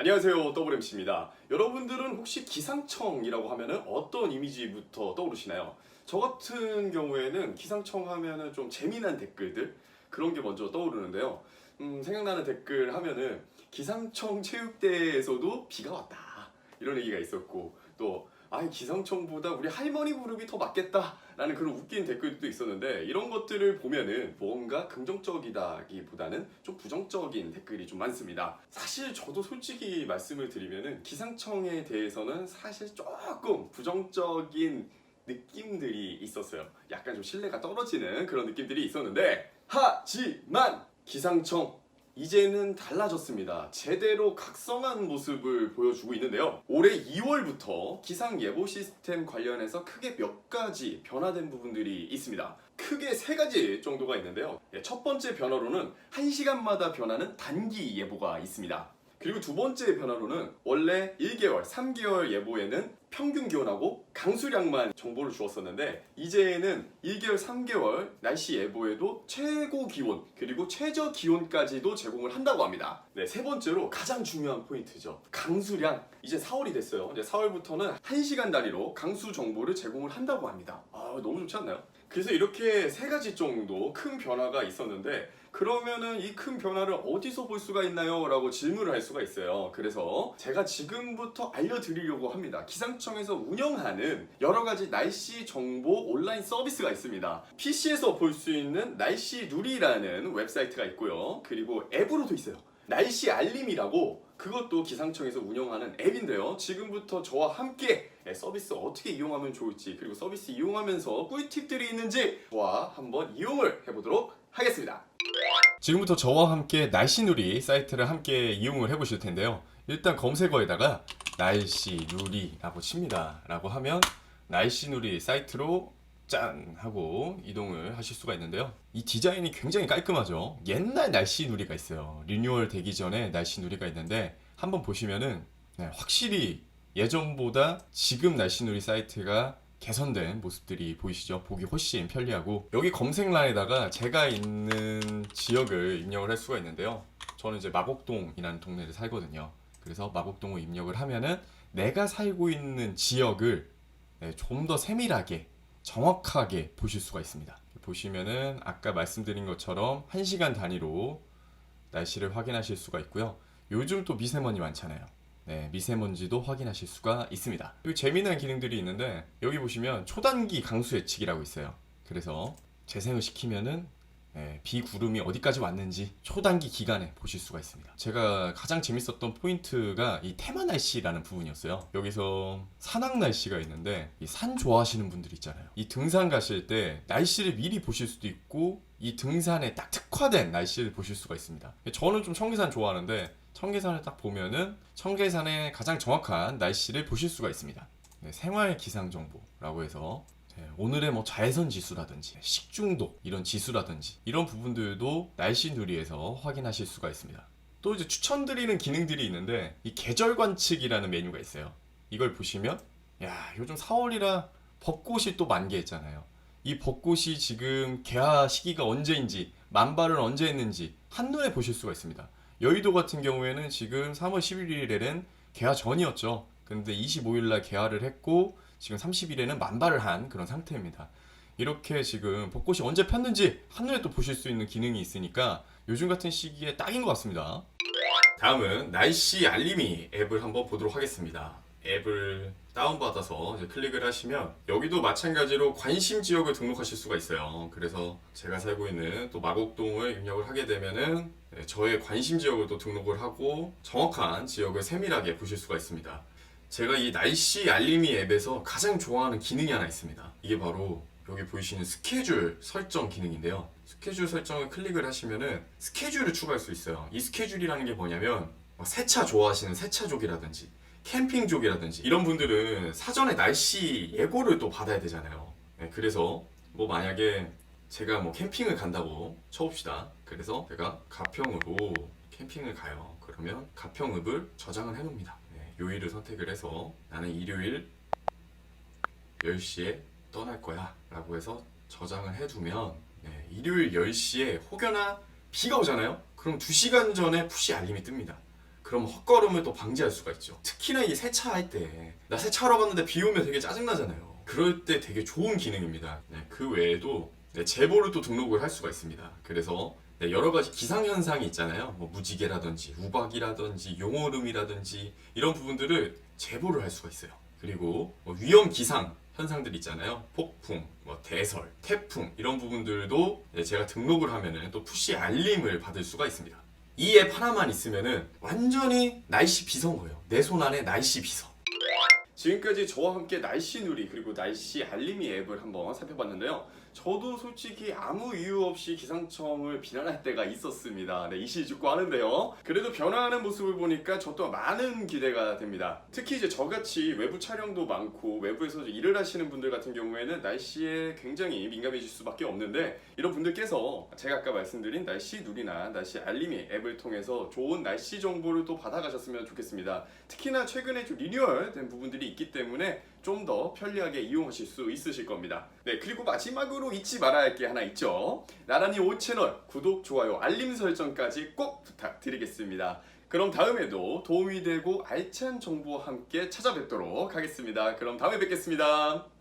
안녕하세요 더블MC입니다. 여러분들은 혹시 기상청이라고 하면 어떤 이미지부터 떠오르시나요? 저 같은 경우에는 기상청 하면은 좀 재미난 댓글들? 그런 게 먼저 떠오르는데요. 음, 생각나는 댓글 하면은 기상청 체육대회에서도 비가 왔다. 이런 얘기가 있었고 또 아, 기상청보다 우리 할머니 무릎이 더 맞겠다 라는 그런 웃긴 댓글도 있었는데 이런 것들을 보면은 뭔가 긍정적이다기보다는 좀 부정적인 댓글이 좀 많습니다. 사실 저도 솔직히 말씀을 드리면은 기상청에 대해서는 사실 조금 부정적인 느낌들이 있었어요. 약간 좀 신뢰가 떨어지는 그런 느낌들이 있었는데 하지만 기상청 이제는 달라졌습니다. 제대로 각성한 모습을 보여주고 있는데요. 올해 2월부터 기상 예보 시스템 관련해서 크게 몇 가지 변화된 부분들이 있습니다. 크게 세 가지 정도가 있는데요. 예, 첫 번째 변화로는 1시간마다 변하는 단기 예보가 있습니다. 그리고 두 번째 변화로는 원래 1개월, 3개월 예보에는 평균 기온하고 강수량만 정보를 주었었는데 이제는 1개월, 3개월 날씨 예보에도 최고 기온 그리고 최저 기온까지도 제공을 한다고 합니다. 네, 세 번째로 가장 중요한 포인트죠. 강수량. 이제 4월이 됐어요. 이제 4월부터는 1시간 단위로 강수 정보를 제공을 한다고 합니다. 아, 너무 좋지 않나요? 그래서 이렇게 세 가지 정도 큰 변화가 있었는데 그러면은 이 큰 변화를 어디서 볼 수가 있나요? 라고 질문을 할 수가 있어요. 그래서 제가 지금부터 알려드리려고 합니다. 기상청에서 운영하는 여러 가지 날씨 정보 온라인 서비스가 있습니다. PC에서 볼 수 있는 날씨 누리라는 웹사이트가 있고요. 그리고 앱으로도 있어요. 날씨 알림이라고 그것도 기상청에서 운영하는 앱인데요. 지금부터 저와 함께 서비스 어떻게 이용하면 좋을지 그리고 서비스 이용하면서 꿀팁들이 있는지 저와 한번 이용을 해보도록 하겠습니다. 지금부터 저와 함께 날씨누리 사이트를 함께 이용을 해보실 텐데요. 일단 검색어에다가 날씨누리라고 칩니다. 라고 하면 날씨누리 사이트로 짠 하고 이동을 하실 수가 있는데요. 이 디자인이 굉장히 깔끔하죠. 옛날 날씨 누리가 있어요. 리뉴얼 되기 전에 날씨 누리가 있는데 한번 보시면은 네, 확실히 예전보다 지금 날씨 누리 사이트가 개선된 모습들이 보이시죠? 보기 훨씬 편리하고 여기 검색란에다가 제가 있는 지역을 입력을 할 수가 있는데요. 저는 이제 마곡동이라는 동네를 살거든요. 그래서 마곡동을 입력을 하면은 내가 살고 있는 지역을 네, 좀더 세밀하게 정확하게 보실 수가 있습니다. 보시면은 아까 말씀드린 것처럼 1시간 단위로 날씨를 확인하실 수가 있고요. 요즘 또 미세먼지 많잖아요. 네, 미세먼지도 확인하실 수가 있습니다. 그리고 재미난 기능들이 있는데 여기 보시면 초단기 강수 예측이라고 있어요. 그래서 재생을 시키면은 네, 비구름이 어디까지 왔는지 초단기 기간에 보실 수가 있습니다. 제가 가장 재밌었던 포인트가 이 테마 날씨라는 부분이었어요. 여기서 산악 날씨가 있는데 이 산 좋아하시는 분들 있잖아요. 이 등산 가실 때 날씨를 미리 보실 수도 있고 이 등산에 딱 특화된 날씨를 보실 수가 있습니다. 저는 좀 청계산 좋아하는데 청계산을 딱 보면은 청계산의 가장 정확한 날씨를 보실 수가 있습니다. 네, 생활 기상 정보라고 해서 네, 오늘의 뭐 자외선 지수라든지 식중독 이런 지수라든지 이런 부분들도 날씨 누리에서 확인하실 수가 있습니다. 또 이제 추천드리는 기능들이 있는데 이 계절 관측이라는 메뉴가 있어요. 이걸 보시면 야 요즘 4월이라 벚꽃이 또 만개했잖아요. 이 벚꽃이 지금 개화 시기가 언제인지 만발을 언제 했는지 한눈에 보실 수가 있습니다. 여의도 같은 경우에는 지금 3월 11일에는 개화 전이었죠. 근데 25일 날 개화를 했고 지금 30일에는 만발을 한 그런 상태입니다. 이렇게 지금 벚꽃이 언제 폈는지 한눈에 또 보실 수 있는 기능이 있으니까 요즘 같은 시기에 딱인 것 같습니다. 다음은 날씨 알림이 앱을 한번 보도록 하겠습니다. 앱을 다운받아서 클릭을 하시면 여기도 마찬가지로 관심 지역을 등록하실 수가 있어요. 그래서 제가 살고 있는 또 마곡동을 입력을 하게 되면은 네, 저의 관심 지역을 또 등록을 하고 정확한 지역을 세밀하게 보실 수가 있습니다. 제가 이 날씨 알림이 앱에서 가장 좋아하는 기능이 하나 있습니다. 이게 바로 여기 보이시는 스케줄 설정 기능인데요. 스케줄 설정을 클릭을 하시면은 스케줄을 추가할 수 있어요. 이 스케줄이라는 게 뭐냐면 막 세차 좋아하시는 세차족이라든지 캠핑족이라든지 이런 분들은 사전에 날씨 예고를 또 받아야 되잖아요. 네, 그래서 뭐 만약에 제가 뭐 캠핑을 간다고 쳐봅시다. 그래서 제가 가평으로 캠핑을 가요. 그러면 가평읍을 저장을 해놓습니다. 네, 요일을 선택을 해서 나는 일요일 10시에 떠날 거야 라고 해서 저장을 해두면 네, 일요일 10시에 혹여나 비가 오잖아요? 그럼 2시간 전에 푸시 알림이 뜹니다. 그럼 헛걸음을 또 방지할 수가 있죠. 특히나 이 세차할 때 나 세차하러 갔는데 비 오면 되게 짜증나잖아요. 그럴 때 되게 좋은 기능입니다. 네, 그 외에도 네, 제보를 또 등록을 할 수가 있습니다. 그래서 네, 여러 가지 기상 현상이 있잖아요. 뭐 무지개라든지 우박이라든지 용오름이라든지 이런 부분들을 제보를 할 수가 있어요. 그리고 뭐 위험 기상 현상들 있잖아요. 폭풍, 뭐 대설, 태풍 이런 부분들도 네, 제가 등록을 하면은 또 푸시 알림을 받을 수가 있습니다. 이 앱 하나만 있으면은 완전히 날씨 비서인 거예요. 내 손 안에 날씨 비서. 지금까지 저와 함께 날씨 누리 그리고 날씨 알림이 앱을 한번 살펴봤는데요. 저도 솔직히 아무 이유 없이 기상청을 비난할 때가 있었습니다. 네, 이실직고 하는데요. 그래도 변화하는 모습을 보니까 저 또한 많은 기대가 됩니다. 특히 이제 저같이 외부 촬영도 많고 외부에서 일을 하시는 분들 같은 경우에는 날씨에 굉장히 민감해질 수밖에 없는데 이런 분들께서 제가 아까 말씀드린 날씨 누리나 날씨 알림이 앱을 통해서 좋은 날씨 정보를 또 받아가셨으면 좋겠습니다. 특히나 최근에 좀 리뉴얼된 부분들이 있기 때문에 좀 더 편리하게 이용하실 수 있으실 겁니다. 네, 그리고 마지막으로 잊지 말아야 할 게 하나 있죠. 나란히 5 채널 구독, 좋아요, 알림 설정까지 꼭 부탁드리겠습니다. 그럼 다음에도 도움이 되고 알찬 정보와 함께 찾아뵙도록 하겠습니다. 그럼 다음에 뵙겠습니다.